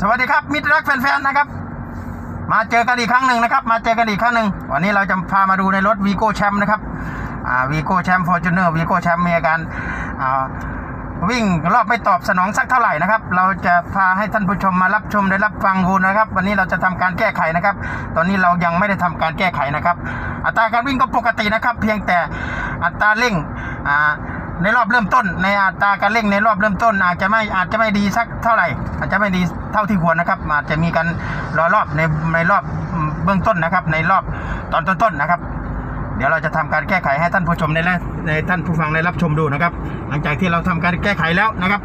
สวัสดีครับมิตรรักแฟนๆนะครับ มาเจอกันอีกครั้งหนึ่งนะครับ มาเจอกันอีกครั้งหนึ่งวันนี้เราจะพามาดูในรถวีโก้แชมป์นะครับอาวีโก้แชมป์ฟอร์จูเนอร์วีโก้แชมป์มีอาการอ่าวิ่งรอบไม่ตอบสนองสักเท่าไหร่นะครับ เราจะพาให้ท่านผู้ชมมารับชมได้รับฟังกูนะครับ วันนี้เราจะทำการแก้ไขนะครับ ตอนนี้เรายังไม่ได้ทำการแก้ไขนะครับ อัตราการวิ่งก็ปกตินะครับ เพียงแต่อัตราเร่งอ่า ในรอบเริ่มต้น ในอัตราการเร่งในรอบเริ่มต้น อาจจะไม่อาจจะไม่ดีสักเท่าไหร่ อาจจะไม่ดีเท่าที่ควรนะครับ อาจจะมีการรอรอบในในรอบเบื้องต้นนะครับ ในรอบตอนต้นๆนะครับ เดี๋ยวเราจะทำการแก้ไขให้ท่านผู้ชมในและในท่านผู้ฟังได้รับชมดูนะครับ หลังจากที่เราทำการแก้ไขแล้วนะครับ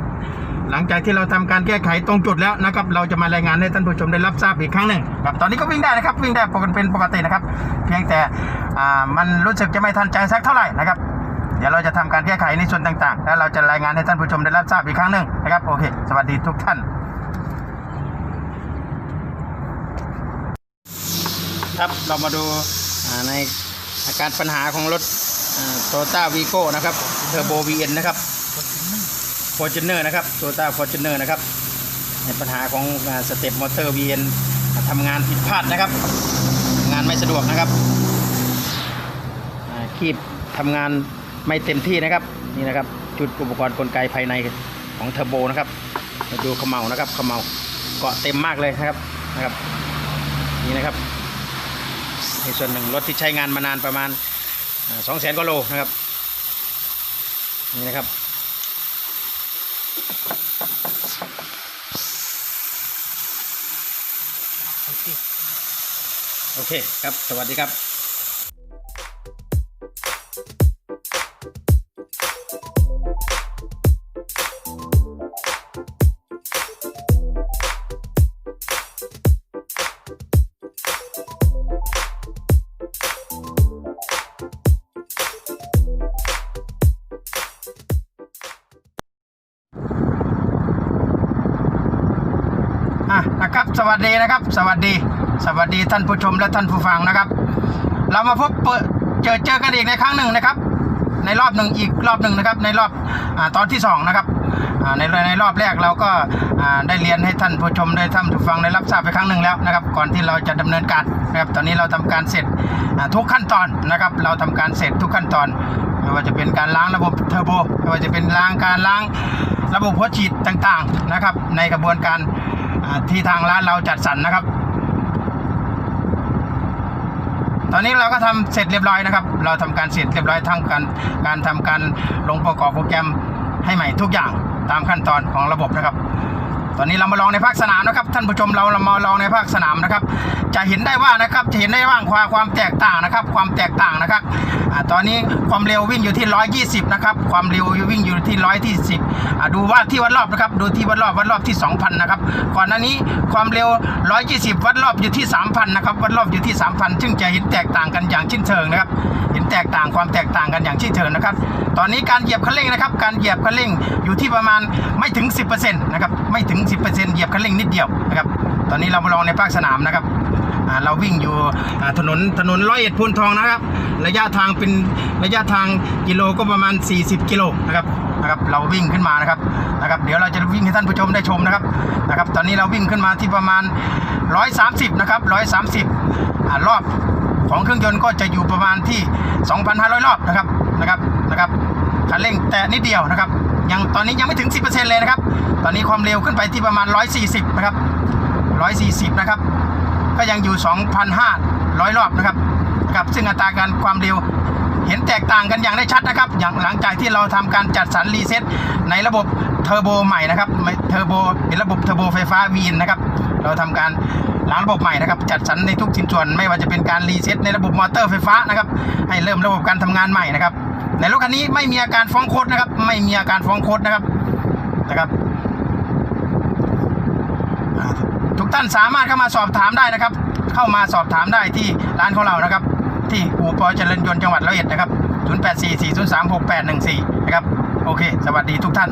หลังจากที่เราทำการแก้ไขตรงจุดแล้วนะครับ เราจะมารายงานให้ท่านผู้ชมได้รับทราบอีกครั้งหนึ่งครับตอนนี้ก็วิ่งได้นะครับ วิ่งได้ปกติเป็นปกตินะครับ เพียงแต่มันรู้สึกจะไม่ทันใจสักเท่าไหร่นะครับ ดี๋ยวเราจะทำการแก้ไขในส่วนต่างๆ แล้วเราจะรายงานให้ท่านผู้ชมได้รับทราบอีกครั้งหนึ่งนะครับโอเค สวัสดีทุกท่านครับเรามาดูในอาการปัญหาของรถโตต้าวีโก้นะครับเทอร์โบวีเอ็นนะครับฟอร์จูเนอร์นะครับโตต้าฟอร์จูเนอร์นะครับในปัญหาของสเต็ปมอเตอร์วีเอ็นทำงานผิดพลาดนะครับงานไม่สะดวกนะครับคีบทำงาน ไม่เต็มที่นะครับนี่นะครับ จุดอุปกรณ์กลไกภายในของเทอร์โบนะครับมาดูเขมเมานะครับเขมเมาเกาะเต็มมากเลยนะครับนะครับ นี่นะครับในส่วนหนึ่งรถที่ใช้งานมานานประมาณสองแสนกว่าโลนะครับนี่นะครับโอเคครับ สวัสดีครับ อะนะครับสวัสดีนะครับ สวัสดี สวัสดีท่านผู้ชมและท่านผู้ฟังนะครับ เรามาพบเปิดเจอเจอกันอีกในครั้งหนึ่งนะครับ ในรอบหนึ่งอีกรอบหนึ่งนะครับ ในรอบอตอนที่สองนะครับในในรอบแรกเราก็ได้เรียนให้ท่านผู้ชมได้ท่านผู้ฟังได้รับทราบไปครั้งหนึ่งแล้วนะครับ ก่อนที่เราจะดำเนินการนะครับตอนนี้เราทำการเสร็จทุกขั้นตอนนะครับ เราทำการเสร็จทุกขั้นตอนไม่ว่าจะเป็นการล้างระบบเทอร์โบไม่ว่าจะเป็นล้างการล้างระบบหัวฉีดต่างๆนะครับ ในกระบวนการ ที่ทางร้านเราจัดสรรนะครับ ตอนนี้เราก็ทำเสร็จเรียบร้อยนะครับ เราทำการเสร็จเรียบร้อยทั้งการการทำการลงประกอบโปรแกรมให้ใหม่ทุกอย่างตามขั้นตอนของระบบนะครับ ตอนนี้เรามาลองในภาคสนามนะครับ ท่านผู้ชมเราเรามาลองในภาคสนามนะครับ จะเห็นได้ว่านะครับจะเห็นได้ว่าความความแตกต่างนะครับ ความแตกต่างนะครับอ่าตอนนี้ความเร็ววิ่งอยู่ที่ 120 นะครับ ความเร็ววิ่งอยู่ที่100ที่10อ่าดูว่าที่วัดรอบนะครับ ดูที่วัดรอบวัดรอบที่ 2,000 นะครับ ก่อนหน้านี้ความเร็ว 120 วัดรอบอยู่ที่ 3,000 นะครับ วัดรอบอยู่ที่ 3,000 ซึ่งจะเห็นแตกต่างกันอย่างชิ้นเชิงนะครับ เห็นแตกต่างความแตกต่างกันอย่างชิ้นเชิงนะครับ ตอนนี้การเหยียบคันเร่งนะครับ การเหยียบคันเร่งอยู่ที่ประมาณไม่ถึง 10%นะครับ ไม่ถึง10%เหยียบคันเร่งนิดเดียวนะครับตอนนี้เรามาลองในภาคสนามนะครับเราวิ่งอยู่ถนนถนนร้อยเอ็ดพูนทองนะครับ ระยะทางเป็นระยะทางกิโลก็ประมาณ 40 กิโลนะครับนะครับเราวิ่งขึ้นมานะครับนะครับ เดี๋ยวเราจะวิ่งให้ท่านผู้ชมได้ชมนะครับนะครับ ตอนนี้เราวิ่งขึ้นมาที่ประมาณ 130 นะครับ 130อ่ารอบของเครื่องยนต์ก็จะอยู่ประมาณที่ 2,500 รอบนะครับนะครับนะครับคันเร่งแต่นิดเดียวนะครับ ยังตอนนี้ยังไม่ถึง 10%เลยนะครับ ตอนนี้ความเร็วขึ้นไปที่ประมาณ 140 นะครับ 140 นะครับ ก็ยังอยู่ 2,500 รอบนะครับนะครับ ซึ่งอัตราการความเร็วเห็นแตกต่างกันอย่างได้ชัดนะครับ อย่างหลังจากที่เราทำการจัดสรรรีเซ็ตในระบบเทอร์โบใหม่นะครับเทอร์โบเป็นระบบเทอร์โบไฟฟ้าวีนนะครับ เราทำการล้างระบบใหม่นะครับ จัดสรรในทุกชิ้นส่วน ไม่ว่าจะเป็นการรีเซ็ตในระบบมอเตอร์ไฟฟ้านะครับ ให้เริ่มระบบการทำงานใหม่นะครับ ในรถคันนี้ไม่มีอาการฟ้องโคดนะครับ ไม่มีอาการฟ้องโคดนะครับนะครับ ทุกท่านสามารถเข้ามาสอบถามได้นะครับ เข้ามาสอบถามได้ที่ร้านของเรานะครับ ที่อู่ปอเจริญยนต์จังหวัดร้อยเอ็ดนะครับ 0844036814 นะครับ โอเค สวัสดีทุกท่าน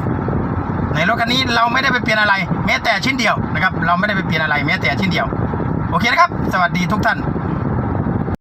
ในรถคันนี้เราไม่ได้ไปเปลี่ยนอะไร แม้แต่ชิ้นเดียวนะครับ เราไม่ได้ไปเปลี่ยนอะไรแม้แต่ชิ้นเดียว โอเคนะครับ สวัสดีทุกท่าน